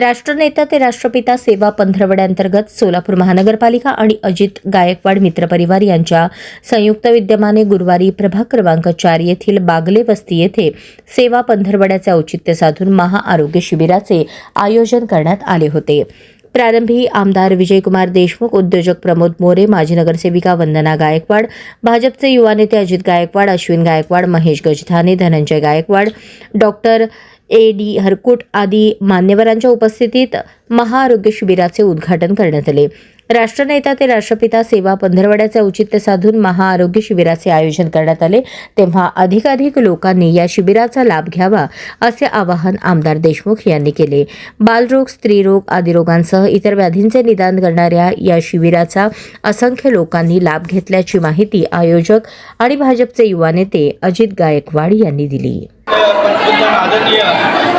राष्ट्रनेता ते राष्ट्रपिता सेवा पंधरवड्याअंतर्गत सोलापूर महानगरपालिका आणि अजित गायकवाड मित्रपरिवार यांच्या संयुक्त विद्यमाने गुरुवारी प्रभाग क्रमांक चार येथील बागले वस्ती येथे सेवा पंधरवड्याचे औचित्य साधून महाआरोग्य शिबिराचे आयोजन करण्यात आले होते. प्रारंभी आमदार विजयकुमार देशमुख उद्योजक प्रमोद मोरे माजी नगरसेविका वंदना गायकवाड भाजपचे युवा नेते Ajit Gaikwad Ashwin Gaikwad Mahesh Gajdhane Dhananjay Gaikwad doctor A D Harkut आदी मान्यवरांच्या उपस्थितीत महाआरोग्य शिबिराचे उद्घाटन करण्यात आले. राष्ट्रनेता ते राष्ट्रपिता सेवा पंधरवड्याचे औचित्य साधून महाआरोग्य शिबिराचे आयोजन करण्यात आले. तेव्हा अधिकाधिक लोकांनी या शिबिराचा लाभ घ्यावा असे आवाहन आमदार देशमुख यांनी केले. बालरोग स्त्रीरोग आदी रोगांसह इतर व्याधींचे निदान करणाऱ्या या शिबिराचा असंख्य लोकांनी लाभ घेतल्याची माहिती आयोजक आणि भाजपचे युवा नेते अजित गायकवाड यांनी दिली. पंतप्रधान आदरणीय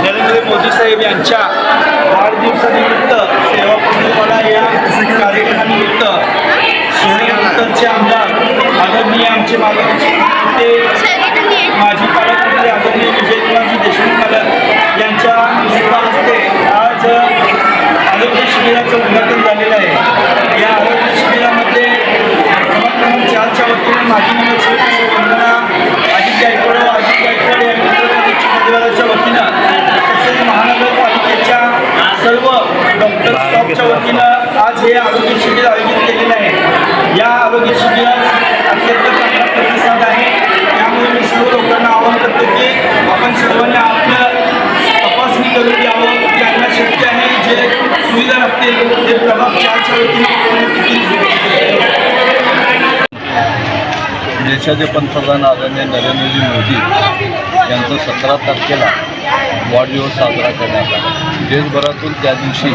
नरेंद्र मोदी साहेब यांच्या वाढदिवसानिमित्त सेवा पंधरवडा या कार्यक्रमानिमित्त शहरानंतरचे आमदार आदरणीय आमचे मालकाचे ते माजी पालकमंत्री आदरणीय विजयकुमारजी देशमुख पालक यांच्या शुभ हस्ते आज आरोग्य शिबिराचं उद्घाटन झालेलं आहे. या आरोग्य शिबिरामध्ये क्रमांक चारच्या वतीने माजी नगरसेविका वंदना अजित गायकवाड व अजित गायकवाड या मित्रपरिवाराच्या परिवाराच्या वतीनं तसेच महानगरपालिकेच्या सर्व डॉक्टर स्टॉफच्या वतीनं आज हे आरोग्य शिबिर आयोजित केलेलं आहे अत्यंत चांगला प्रतिसाद आहे त्यामुळे मी सर्व लोकांना आवाहन करतो की आपण सर्वांनी आपल्या तपासणी करून घ्यावं शक्य आहे जे सुविधा लागतील ते प्रभाग चारच्या वतीने देशाचे पंतप्रधान आदरणीय नरेंद्रजी मोदी यांचा सतरा तारखेला वाढदिवस साजरा करण्यात आला. देशभरातून त्या दिवशी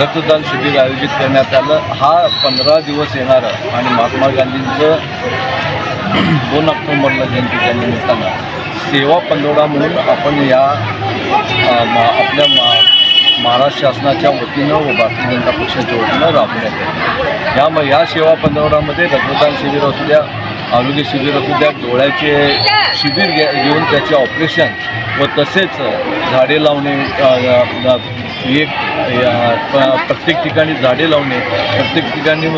रक्तदान शिबिर आयोजित करण्यात आलं. हा पंधरा दिवस येणारं आणि महात्मा गांधींचं दोन ऑक्टोंबरला जयंतीच्या निमित्तानं. सेवा पंधरवडा म्हणून आपण या मा आपल्या मा महाराष्ट्र शासनाच्या वतीनं व भारतीय जनता पक्षाच्या वतीनं राबवण्यात येते या म या सेवा पंधरवड्यामध्ये रक्तदान शिबिर असू द्या आरोग्य शिबिर असू द्या डोळ्याचे शिबिर घ्या घेऊन त्याचे ऑपरेशन व तसेच झाडे लावणे एक प्रत्येक ठिकाणी झाडे लावणे प्रत्येक ठिकाणी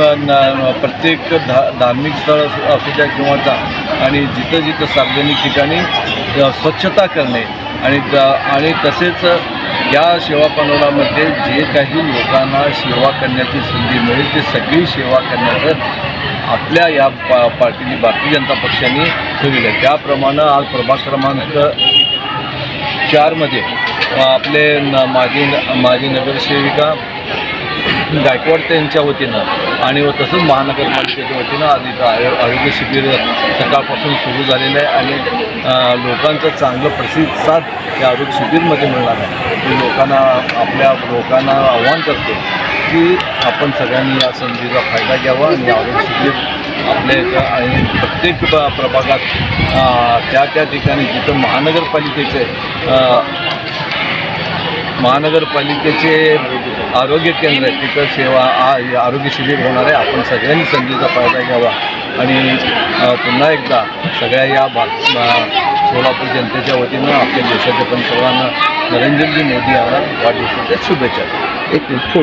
प्रत्येक धा धार्मिक स्थळ असू द्या किंवा जा आणि जिथं जिथं सार्वजनिक ठिकाणी स्वच्छता करणे आणि आणि तसेच या सेवा पनोरामध्ये जे काही लोकांना सेवा करण्याची संधी मिळेल ते सगळी सेवा करण्याचं आपल्या या पा पार्टीने भारतीय जनता पक्षाने ठरविलं आहे. त्याप्रमाणे आज प्रभाग क्रमांक चारमध्ये आपले न माजी माजी नगरसेविका गायकवाड त्यांच्या वतीनं आणि व तसंच महानगरपालिकेच्या वतीनं आज इथं आयो आरोग्य शिबिर सकाळपासून सुरू झालेलं आहे आणि लोकांचा लोकांचं चांगलं प्रतिसाद या आरोग्य शिबिरमध्ये मिळणार आहे. मी लोकांना आपल्या लोकांना आव्हान करतो की आपण सगळ्यांनी या संधीचा फायदा घ्यावा आणि आरोग्य शिबिर आपल्या इथं आणि प्रत्येक प्रभागात त्या त्या ठिकाणी जिथं महानगरपालिकेचे महानगरपालिकेचे आरोग्य केंद्र आहे तिथं सेवा आ- आरोग्य शिबिर होणार आहे. आपण सगळ्यांनी संधीचा फायदा घ्यावा आणि पुन्हा एकदा सगळ्या या भाग सोलापूर जनतेच्या वतीनं आपल्या देशाचे पंतप्रधान नरेंद्रजी मोदी यांना वाढदिवसाच्या शुभेच्छा एक छोट